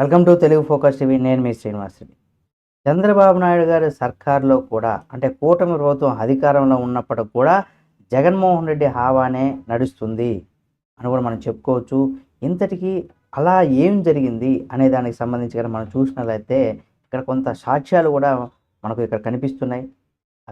Welcome to Telugu focus TV. నేను మీ శ్రీనివాసరెడ్డి చంద్రబాబు నాయుడు గారి సర్కార్లో కూడా అంటే కూటమి ప్రభుత్వం అధికారంలో ఉన్నప్పటికి కూడా జగన్మోహన్ రెడ్డి హావానే నడుస్తుంది అని కూడా మనం చెప్పుకోవచ్చు. ఇంతటికి అలా ఏం జరిగింది అనే దానికి సంబంధించి కనుక మనం చూసినట్లయితే ఇక్కడ కొంత సాక్ష్యాలు కూడా మనకు ఇక్కడ కనిపిస్తున్నాయి.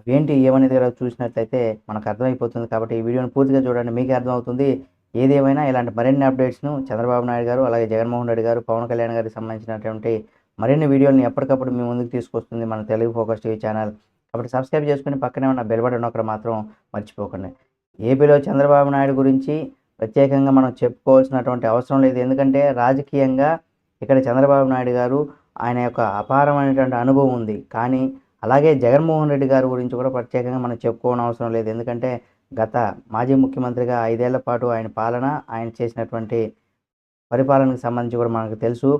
అవేంటి ఏమనేది కూడా చూసినట్లయితే మనకు అర్థమైపోతుంది కాబట్టి ఈ వీడియోని పూర్తిగా చూడండి మీకే అర్థమవుతుంది. ఏదేమైనా ఇలాంటి మరిన్ని అప్డేట్స్ను చంద్రబాబు నాయుడు గారు అలాగే జగన్మోహన్ రెడ్డి గారు పవన్ కళ్యాణ్ గారికి సంబంధించినటువంటి మరిన్ని వీడియోలను ఎప్పటికప్పుడు మీ ముందుకు తీసుకొస్తుంది మన తెలుగు ఫోకస్ టీవీ ఛానల్. కాబట్టి సబ్స్క్రైబ్ చేసుకుని పక్కనే ఉన్న బెల్ బటన్ ఒకటి మాత్రం మర్చిపోకండి. ఏపీలో చంద్రబాబు నాయుడు గురించి ప్రత్యేకంగా మనం చెప్పుకోవాల్సినటువంటి అవసరం లేదు. ఎందుకంటే రాజకీయంగా ఇక్కడ చంద్రబాబు నాయుడు గారు ఆయన యొక్క అపారమైనటువంటి అనుభవం ఉంది. కానీ అలాగే జగన్మోహన్ రెడ్డి గారి గురించి కూడా ప్రత్యేకంగా మనం చెప్పుకోవడం అవసరం లేదు. ఎందుకంటే గత మాజీ ముఖ్యమంత్రిగా ఐదేళ్ళ పాటు ఆయన పాలన ఆయన చేసినటువంటి పరిపాలనకు సంబంధించి కూడా మనకు తెలుసు.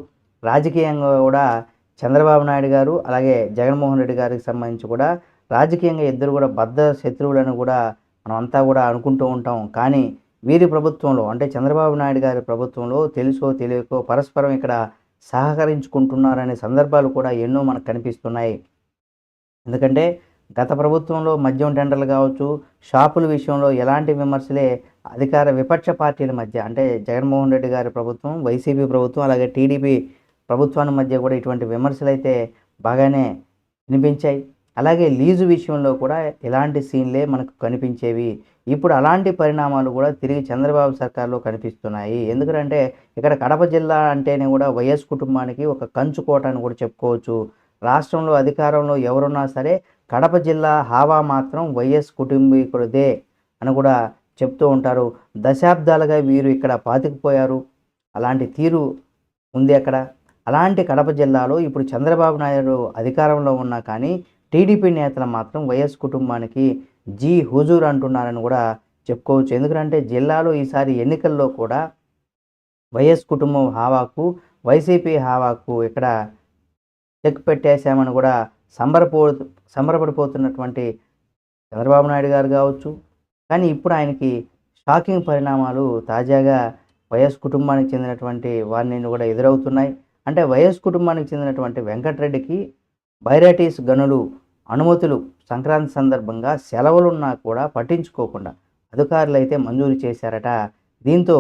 రాజకీయంగా కూడా చంద్రబాబు నాయుడు గారు అలాగే జగన్మోహన్ రెడ్డి గారికి సంబంధించి కూడా రాజకీయంగా ఇద్దరు కూడా బద్ద శత్రువులను కూడా మనం అంతా కూడా అనుకుంటూ ఉంటాం. కానీ వీరి ప్రభుత్వంలో అంటే చంద్రబాబు నాయుడు గారి ప్రభుత్వంలో తెలుసో తెలియకో పరస్పరం ఇక్కడ సహకరించుకుంటున్నారనే సందర్భాలు కూడా ఎన్నో మనకు కనిపిస్తున్నాయి. ఎందుకంటే గత ప్రభుత్వంలో మద్యం టెండర్లు కావచ్చు షాపుల విషయంలో ఎలాంటి విమర్శలే అధికార విపక్ష పార్టీల మధ్య అంటే జగన్మోహన్ రెడ్డి గారి ప్రభుత్వం వైసీపీ ప్రభుత్వం అలాగే టీడీపీ ప్రభుత్వాన్ని మధ్య కూడా ఇటువంటి విమర్శలు అయితే బాగానే వినిపించాయి. అలాగే లీజు విషయంలో కూడా ఎలాంటి సీన్లే మనకు కనిపించేవి. ఇప్పుడు అలాంటి పరిణామాలు కూడా తిరిగి చంద్రబాబు సర్కార్లో కనిపిస్తున్నాయి. ఎందుకంటే ఇక్కడ కడప జిల్లా అంటేనే కూడా వైఎస్ కుటుంబానికి ఒక కంచుకోట అని కూడా చెప్పుకోవచ్చు. రాష్ట్రంలో అధికారంలో ఎవరున్నా సరే కడప జిల్లా హావా మాత్రం వైఎస్ కుటుంబీకులదే అని కూడా చెప్తూ ఉంటారు. దశాబ్దాలుగా వీరు ఇక్కడ పాతికిపోయారు. అలాంటి తీరు ఉంది అక్కడ. అలాంటి కడప జిల్లాలో ఇప్పుడు చంద్రబాబు నాయుడు అధికారంలో ఉన్నా కానీ టీడీపీ నేతలు మాత్రం వైఎస్ కుటుంబానికి జీ హుజూర్ అంటున్నారని కూడా చెప్పుకోవచ్చు. ఎందుకంటే జిల్లాలో ఈసారి ఎన్నికల్లో కూడా వైఎస్ కుటుంబం హావాకు వైసీపీ హావాకు ఇక్కడ చెక్ పెట్టేశామని కూడా సంబరపో సంబరపడిపోతున్నటువంటి చంద్రబాబు నాయుడు గారు కావచ్చు. కానీ ఇప్పుడు ఆయనకి షాకింగ్ పరిణామాలు తాజాగా వైఎస్ కుటుంబానికి చెందినటువంటి వారిని కూడా ఎదురవుతున్నాయి. అంటే వైఎస్ కుటుంబానికి చెందినటువంటి వెంకటరెడ్డికి బైరాటీస్ గనులు అనుమతులు సంక్రాంతి సందర్భంగా సెలవులున్నా కూడా పట్టించుకోకుండా అధికారులు అయితే మంజూరు చేశారట. దీంతో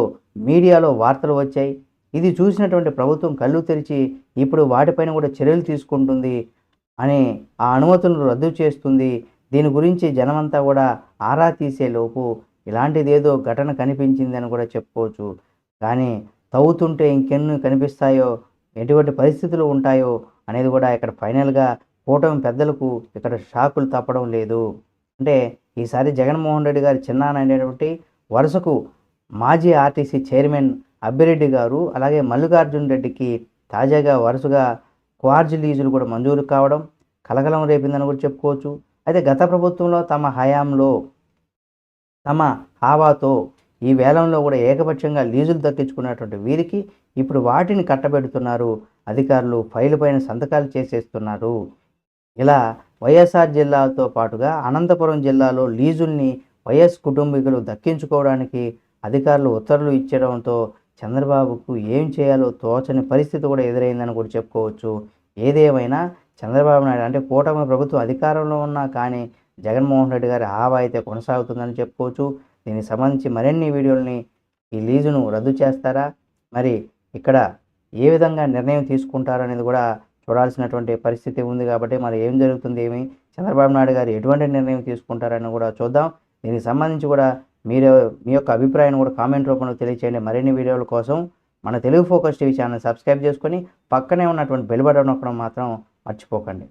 మీడియాలో వార్తలు వచ్చాయి. ఇది చూసినటువంటి ప్రభుత్వం కళ్ళు తెరిచి ఇప్పుడు వాటిపైన కూడా చర్యలు తీసుకుంటుంది. అని ఆ అనుమతులను రద్దు చేస్తుంది. దీని గురించి జనమంతా కూడా ఆరా తీసే లోపు ఇలాంటిదేదో ఘటన కనిపించిందని కూడా చెప్పుకోవచ్చు. కానీ తవ్వుతుంటే ఇంకెన్ని కనిపిస్తాయో ఎటువంటి పరిస్థితులు ఉంటాయో అనేది కూడా ఇక్కడ ఫైనల్గా కూటమి పెద్దలకు ఇక్కడ షాకులు తప్పడం లేదు. అంటే ఈసారి జగన్మోహన్ రెడ్డి గారి చిన్నాన్న అనేటువంటి వరుసకు మాజీ ఆర్టీసీ చైర్మన్ అబ్బిరెడ్డి గారు అలాగే మల్లికార్జున్ రెడ్డికి తాజాగా వరుసగా క్వార్జ్ లీజులు కూడా మంజూరు కావడం కలకలం రేపిందని కూడా చెప్పుకోవచ్చు. అయితే గత ప్రభుత్వంలో తమ హయాంలో తమ హావాతో ఈ వేలంలో కూడా ఏకపక్షంగా లీజులు దక్కించుకున్నటువంటి వీరికి ఇప్పుడు వాటిని కట్టబెడుతున్నారు. అధికారులు ఫైలు పైన సంతకాలు చేసేస్తున్నారు. ఇలా వైఎస్ఆర్ జిల్లాతో పాటుగా అనంతపురం జిల్లాలో లీజుల్ని వైఎస్ కుటుంబీకులు దక్కించుకోవడానికి అధికారులు ఉత్తర్వులు ఇచ్చడంతో చంద్రబాబుకు ఏం చేయాలో తోచని పరిస్థితి కూడా ఎదురైందని కూడా చెప్పుకోవచ్చు. ఏదేమైనా చంద్రబాబు నాయుడు అంటే కూటమి ప్రభుత్వం అధికారంలో ఉన్నా కానీ జగన్మోహన్ రెడ్డి గారి హావా అయితే కొనసాగుతుందని చెప్పుకోవచ్చు. దీనికి సంబంధించి మరిన్ని వీడియోలని ఈ లీజును రద్దు చేస్తారా? మరి ఇక్కడ ఏ విధంగా నిర్ణయం తీసుకుంటారనేది కూడా చూడాల్సినటువంటి పరిస్థితి ఉంది కాబట్టి మరి ఏం జరుగుతుంది ఏమి? చంద్రబాబు నాయుడు గారు ఎటువంటి నిర్ణయం తీసుకుంటారని కూడా చూద్దాం. దీనికి సంబంధించి కూడా మీరు మీ యొక్క అభిప్రాయాన్ని కూడా కామెంట్ రూపంలో తెలియచేయండి. మరిన్ని వీడియోల కోసం మన Telugu focus TV channel subscribe చేసుకొని పక్కనే ఉన్నటువంటి బెల్ బటన్ నొక్కడం మాత్రం మర్చిపోకండి.